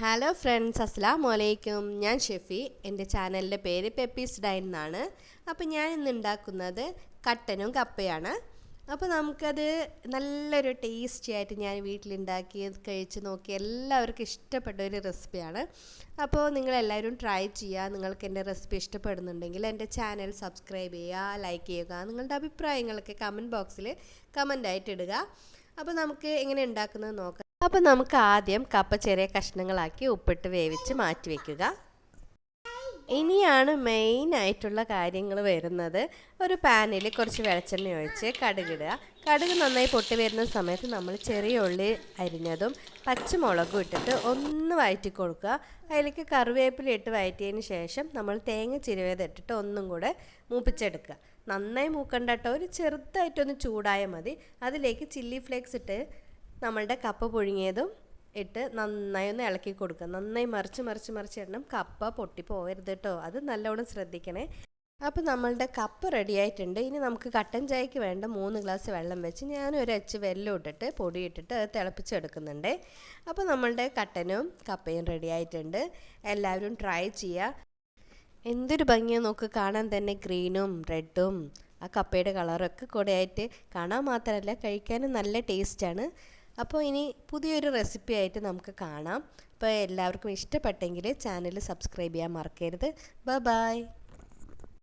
Hello friends അസ്സാം വലൈക്കും ഞാൻ ഷെഫി. എന്റെ ചാനലിന്റെ പേര് പെപ്പീസ് ഡൈൻ എന്നാണ്. അപ്പോൾ ഞാൻ ഇന്ന് ഉണ്ടാക്കുന്നത് കട്ടനും കപ്പയാണ്. അപ്പോൾ നമുക്കത് നല്ലൊരു ടേസ്റ്റി ആയിട്ട് ഞാൻ വീട്ടിലുണ്ടാക്കി കഴിച്ച് നോക്കി എല്ലാവർക്കും ഇഷ്ടപ്പെട്ട ഒരു റെസിപ്പിയാണ് അപ്പോൾ നിങ്ങളെല്ലാവരും ട്രൈ ചെയ്യുക. നിങ്ങൾക്ക് എന്റെ റെസിപ്പി ഇഷ്ടപ്പെടുന്നുണ്ടെങ്കിൽ എന്റെ ചാനൽ സബ്സ്ക്രൈബ് ചെയ്യുക ലൈക്ക് ചെയ്യുക നിങ്ങളുടെ അഭിപ്രായങ്ങളൊക്കെ കമന്റ് ബോക്സിൽ കമന്റായിട്ട് ഇടുക. അപ്പോൾ നമുക്ക് എങ്ങനെ ഉണ്ടാക്കുന്നത് നോക്കാം. അപ്പോൾ നമുക്ക് ആദ്യം കപ്പ ചെറിയ കഷ്ണങ്ങളാക്കി ഉപ്പിട്ട് വേവിച്ച് മാറ്റി വയ്ക്കുക ഇനിയാണ് മെയിൻ ആയിട്ടുള്ള കാര്യങ്ങൾ വരുന്നത്. ഒരു പാനിൽ കുറച്ച് വെളിച്ചെണ്ണ ഒഴിച്ച് കടുകിടുക. കടുക് നന്നായി പൊട്ടി വരുന്ന സമയത്ത് നമ്മൾ ചെറിയ ഉള്ളി അരിഞ്ഞതും പച്ചമുളകും ഇട്ടിട്ട് ഒന്ന് വഴറ്റി കൊടുക്കുക. അതിലേക്ക് കറിവേപ്പില ഇട്ട് വഴറ്റിയതിന് ശേഷം നമ്മൾ തേങ്ങ ചിരുവേത് ഇട്ടിട്ട് ഒന്നും കൂടെ മൂപ്പിച്ചെടുക്കുക. നന്നായി മൂക്കണ്ടട്ടോ ഒരു ചെറുതായിട്ടൊന്ന് ചൂടായാൽ മതി. അതിലേക്ക് ചില്ലി ഫ്ലേക്സ് ഇട്ട് നമ്മളുടെ കപ്പ പുഴുങ്ങിയതും ഇട്ട് നന്നായി ഒന്ന് ഇളക്കി കൊടുക്കുക. നന്നായി മറിച്ച് മറിച്ച് മറിച്ച് ഇടണം. കപ്പ പൊട്ടി പോകരുത് കേട്ടോ അത് നല്ലോണം ശ്രദ്ധിക്കണേ. അപ്പോൾ നമ്മളുടെ കപ്പ് റെഡി ആയിട്ടുണ്ട്. ഇനി നമുക്ക് കട്ടൻ ചായക്ക് വേണ്ട മൂന്ന് ഗ്ലാസ് വെള്ളം വെച്ച് ഞാൻ ഒരു അച്ച് വെല്ലം ഇട്ടിട്ട് പൊടി ഇട്ടിട്ട് അത് തിളപ്പിച്ചെടുക്കുന്നുണ്ട്. അപ്പോൾ നമ്മളുടെ കട്ടനും കപ്പയും റെഡി ആയിട്ടുണ്ട്. എല്ലാവരും ട്രൈ ചെയ്യുക എന്തൊരു ഭംഗിയാണ് നോക്ക്. കാണാൻ തന്നെ ഗ്രീനും റെഡും ആ കപ്പയുടെ കളറൊക്കെ കൂടെ ആയിട്ട് കാണാൻ മാത്രമല്ല കഴിക്കാനും നല്ല ടേസ്റ്റാണ് അപ്പോൾ ഇനി പുതിയൊരു റെസിപ്പി ആയിട്ട് നമുക്ക് കാണാം. അപ്പോൾ എല്ലാവർക്കും ഇഷ്ടപ്പെട്ടെങ്കിൽ ചാനൽ സബ്സ്ക്രൈബ് ചെയ്യാൻ മറക്കരുത്. ബ ബൈ.